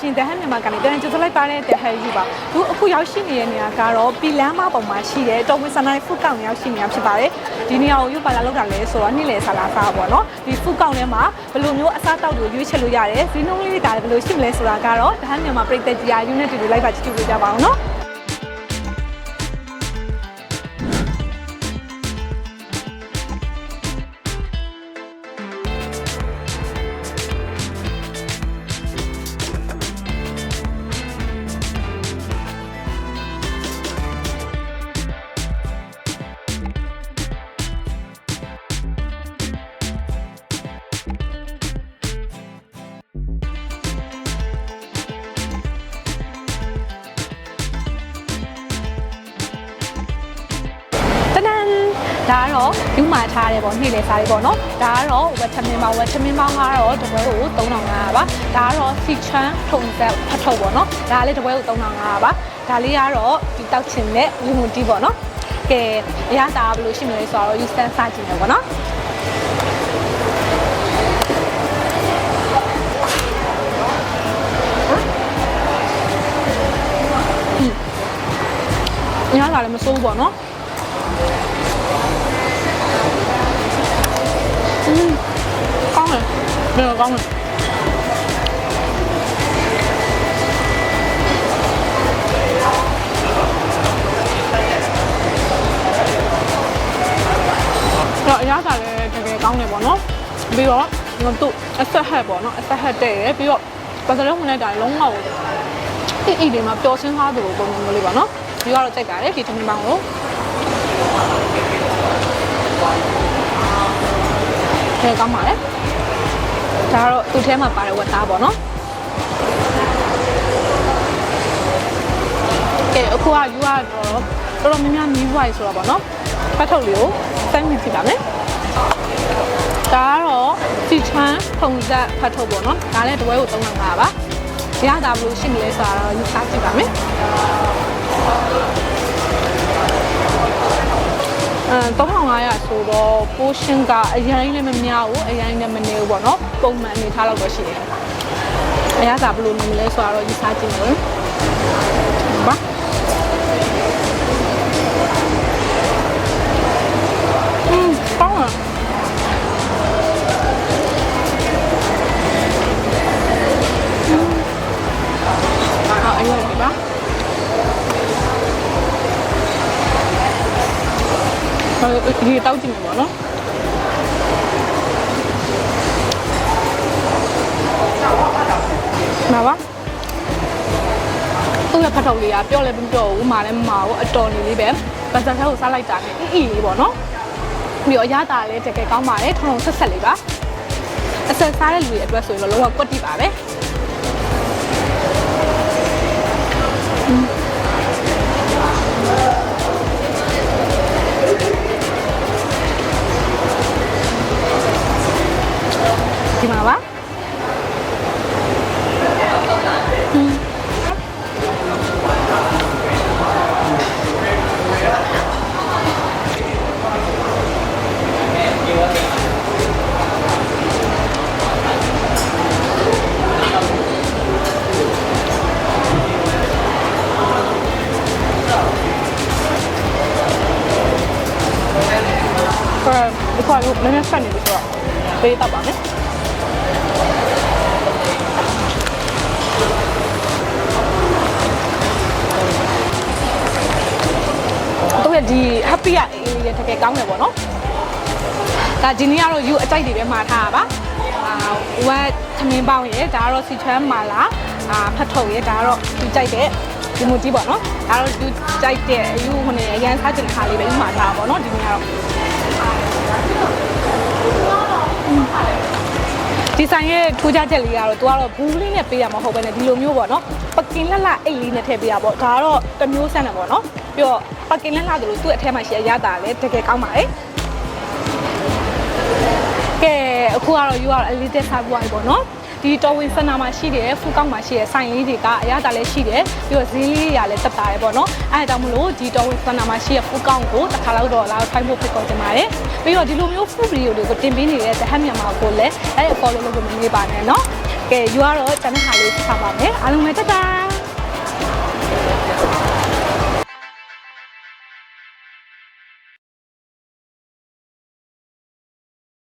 ရှင်တဟန်မြန်မာကနေပြန်ကြိုဆိုလိုက်ပါတဲ့တဟန်ယူပါသူအခုရောက်ရှိနေတဲ့နေရာကတော့ပီလန်းမပုံမှာရှိတဲ့တော်ဝင်စနိုင်းဖုကောင်ရောက်ရှိနေတာဖြစ်ပါတယ်ဒီနေရာကိုယူပါလာလောက်တာလဲဆိုတော့နေ့လယ်ဆာလာစားပေါ့နော်ဒီဖုကောင်ထဲမှာဘယ်လိုမျိုးအစားတောက်တွေရွေးချယ်လို့ရတယ်ဈေးနှုန်းလေးတွေကလည်းဘယ်လိုရှိမလဲဆိုတာကတော့တဟန်မြန်မာပြည်သက်ကြီးယာယူနဲ့တူတူလိုက်ပါကြည့်ကြည့်ကြပါအောင်နော် ဒါကတော့ယူမာထားတယ်ပေါ့နေ့လေစားလေးပေါ့နော်ဒါကတော့ဝက်ထမင်းပေါင်းဝက်ထမင်းပေါင်းကတော့တပွဲကို3500ပါဒါကတော့စီချမ်းထုံသက်ဖတ်ထုတ်ပေါ့နော်ဒါကလည်းတပွဲကို3500ပါဒါလေးကတော့ဒီတောက်ချင်တဲ့လူမှုတီးပေါ့နော်ကဲအရသာဘယ်လိုရှိမလဲဆိုတော့ယူစတန်စကြည့်မယ်ပေါ့နော်အရသာလည်းမစိုးဘူးပေါ့နော် ကောင်းတယ်ဘယ်လိုကောင်းလဲတော့အရသာလည်းတကယ်ကောင်းတယ်ပေါ့နော်ပြီးတော့သူအဆက်ဟက်ပေါ့နော်အဆက်ဟက်တဲ့ရယ်ပြီးတော့ပစလုံးဝင်လိုက်တာလုံးဝအိအိတွေမှာပျော်စင်းသားသူလိုပုံစံမျိုးလေးပေါ့နော်ပြီးတော့ကြိုက်ပါတယ်ဒီသမီးပေါင်းကို ခဲကောင်းပါလေဒါကတော့သူ့ထဲမှာပါတဲ့ဝက်သားပေါ့နော်ကဲအခုကယူကတော့တော်တော်များများမီးဝိုက်ဆိုတော့ပေါ့နော်ဖတ်ထုတ်လေးကိုစိုက်မိဖြစ်ပါမယ်ဒါကတော့စီချမ်းထုံသက်ဖတ်ထုတ်ပေါ့နော်ဒါလည်းတစ်ဝဲကို3500ပါရတာဘယ်လိုရှိမလဲဆိုတော့ယူစားကြည့်ပါမယ် တော့ပိုးရှင်းကအရင်လည်းမများဘူးအရင်လည်းမနေဘူးပေါ့နော်ပုံမှန်အနေထားလောက်တော့ရှိတယ်အရသာဘယ်လိုနေမလဲဆိုတော့ယူစားကြည့်မယ်ပါอืม ဒီတောက်ကြည့်မယ်ပေါ့နော်နာပါသူ့ရဲ့ဖတ်ထုတ်လေးကပြောလဲမပြောဘူးမာလည်းမမာဘူးအတော်နေလေးပဲဗဇက်ထဲကိုစားလိုက်တာနဲ့အီအီလေးပေါ့နော်ပြီးတော့ရတာလည်းတကယ်ကောင်းပါတယ်ထုံထုံဆက်ဆက်လေးပါအဆက်စားတဲ့လူတွေအတွက်ဆိုရင်တော့လုံးဝကွက်တိပါပဲ အဲဒီခွာလို့နည်းနည်းဆက်နေပြီဆိုတော့ပေးတော့ပါမယ်သူရဲ့ဒီ happy ရအေးလေးတကယ်ကောင်းတယ်ပေါ့နော်ဒါဒီနေ့ကတော့ you အကြိုက်တွေပဲမှာထားတာပါအာဝက်သမင်းပေါင်းရယ်ဒါကတော့စီချမ်းမာလာအာဖတ်ထုတ်ရယ်ဒါကတော့သူကြိုက်တဲ့ဒီမူကြီးပေါ့နော်ဒါတော့သူကြိုက်တဲ့အယူဟိုနေအရန်စားချင်တဲ့ခါလေးပဲယူမှာထားတာပေါ့နော်ဒီနေ့ကတော့ ဒီဆိုင်ရဲ့ထူးခြားချက်လေးကတော့သူကတော့ဘူးလေးနဲ့ပေးရမှာမဟုတ်ဘဲနဲ့ဒီလိုမျိုးပေါ့နော်ပကင်လက်လက်အိတ်လေးနဲ့ထည့်ပေးရပေါ့ဒါကတော့တစ်မျိုးဆန်းတယ်ပေါ့နော်ပြီးတော့ပကင်လက်လက်တို့သူ့အထက်မှာရှိရရတာလည်းတကယ်ကောင်းပါလေကဲအခုကတော့ယူကတော့အလေးတက်စားပွားပြီပေါ့နော် ဒီတော်ဝင်စင်တာမှာရှိတယ်ဖူကောက်မှာရှိတယ်ဆိုင်လေးတွေကအရသာလည်းရှိတယ်ပြီးတော့ဈေးလေးတွေကလည်းတက်တာတယ်ပေါ့နော်အဲဒါကြောင့်မလို့ဒီတော်ဝင်စင်တာမှာရှိတဲ့ဖူကောက်ကိုတစ်ခါလောက်တော့လာထိုင်းဖို့ဖိတ်ခေါ်ချင်ပါတယ်ပြီးတော့ဒီလိုမျိုး food video တွေကိုတင်ပေးနေတဲ့သဟမြန်မာကိုလည်းအဲ follow လုပ်ဖို့မမေ့ပါနဲ့နော်ကဲယူရတော့ channel ဟာလေးထားပါမယ်အားလုံးပဲတက်တာ